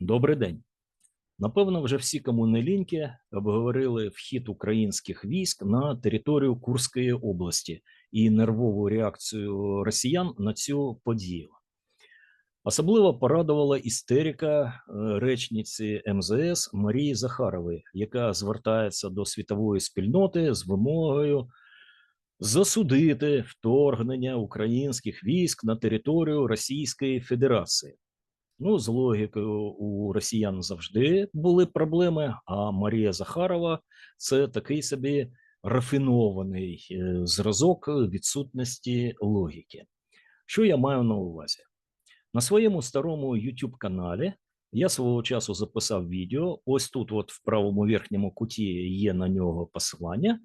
Добрий день. Напевно, вже всі, кому обговорили вхід українських військ на територію Курської області і нервову реакцію росіян на цю подію. Особливо порадувала істерика е, речниці МЗС Марії Захарової, яка звертається до світової спільноти з вимогою засудити вторгнення українських військ на територію Російської Федерації. Ну, з логікою у росіян завжди були проблеми. А Марія Захарова це такий собі рафінований е, зразок відсутності логіки. Що я маю на увазі? На своєму старому YouTube каналі я свого часу записав відео. Ось тут, от в правому верхньому куті, є на нього посилання.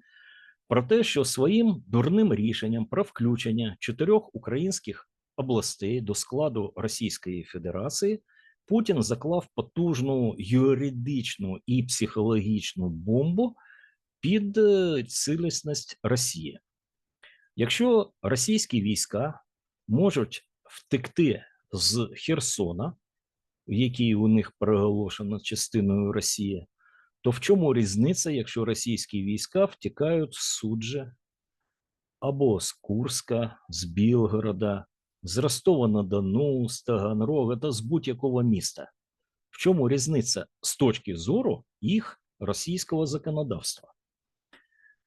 Про те, що своїм дурним рішенням про включення чотирьох українських областей до складу Російської Федерації Путін заклав потужну юридичну і психологічну бомбу під е, цілісність Росії. Якщо російські війська можуть втекти з Херсона, який у них проголошено частиною Росії, то в чому різниця, якщо російські війська втікають з Суджа або з Курська, з Білгорода, з Ростова на Дону, з Таганрога та з будь-якого міста? В чому різниця з точки зору їх російського законодавства?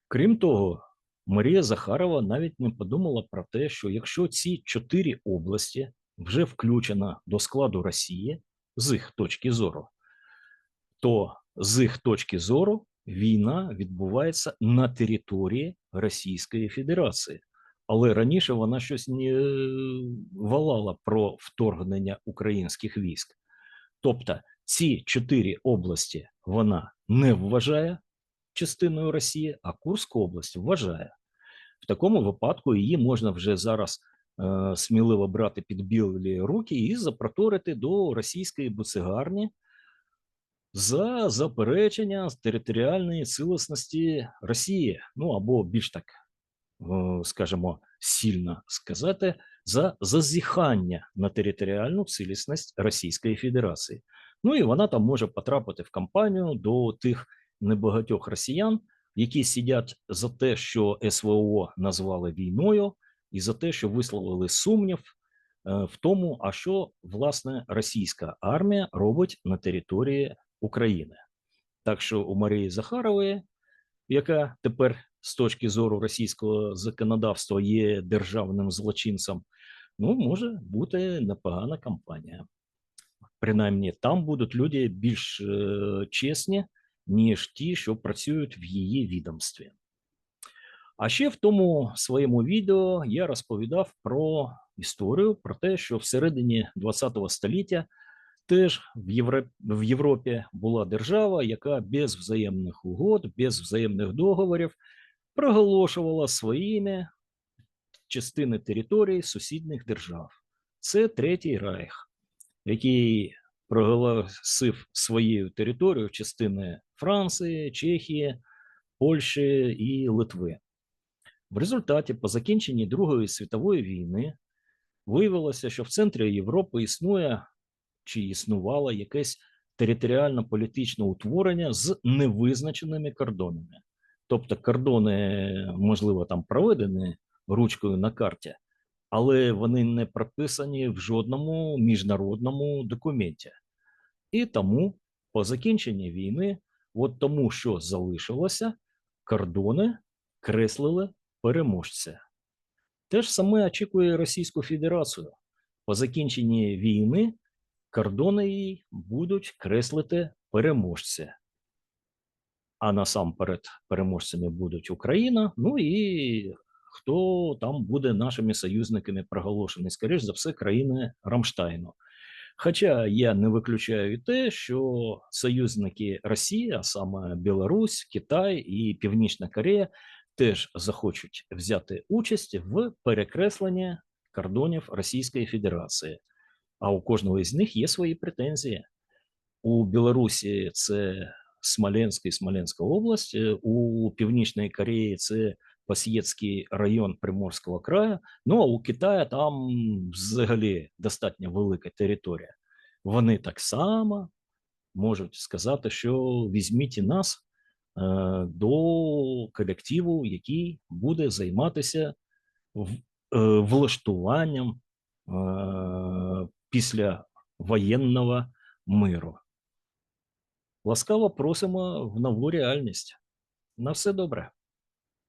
Крім того, Марія Захарова навіть не подумала про те, що якщо ці чотири області вже включена до складу Росії з їх точки зору, то з їх точки зору війна відбувається на території Російської Федерації. Але раніше вона щось не валала про вторгнення українських військ. Тобто ці чотири області вона не вважає частиною Росії, а Курську область вважає. В такому випадку її можна вже зараз е, сміливо брати під білі руки і запроторити до російської буцегарні за заперечення територіальної цілісності Росії, ну або більш так, е, скажімо, сильно сказати, за зазіхання на територіальну цілісність Російської Федерації. Ну і вона там може потрапити в кампанію до тих небагатьох росіян, які сидять за те, що СВО назвали війною, і за те, що висловили сумнів е, в тому, а що власне російська армія робить на території України. Так що у Марії Захарової, яка тепер з точки зору російського законодавства є державним злочинцем, ну може бути непогана кампанія. Принаймні, там будуть люди більш е, чесні, ніж ті, що працюють в її відомстві. А ще в тому своєму відео я розповідав про історію, про те, що всередині ХХ століття теж в, Євро... в Європі була держава, яка без взаємних угод, без взаємних договорів проголошувала своїми частини території сусідніх держав. Це Третій Райх, який проголосив своєю територією частини Франції, Чехії, Польщі і Литви. В результаті, по закінченні Другої світової війни, виявилося, що в центрі Європи існує чи існувало якесь територіально-політичне утворення з невизначеними кордонами. Тобто кордони, можливо, там проведені ручкою на карті, але вони не прописані в жодному міжнародному документі. І тому, по закінченні війни, от тому, що залишилося, кордони креслили переможця. Те ж саме очікує Російську Федерацію. По закінченні війни кордони її будуть креслити переможця. А насамперед переможцями будуть Україна, ну і хто там буде нашими союзниками проголошений, скоріш за все, країни Рамштайну. Хоча я не виключаю і те, що союзники Росії, а саме Білорусь, Китай і Північна Корея, теж захочуть взяти участь в перекресленні кордонів Російської Федерації. А у кожного із них є свої претензії. У Білорусі це Смоленська і Смоленська область, е, у Північної Кореї це Пасєцький район Приморського краю. Ну а у Китаї там взагалі достатньо велика територія. Вони так само можуть сказати, що візьміть нас е, до колективу, який буде займатися е, влаштуванням е, після воєнного миру. Ласкаво просимо в нову реальність. На все добре.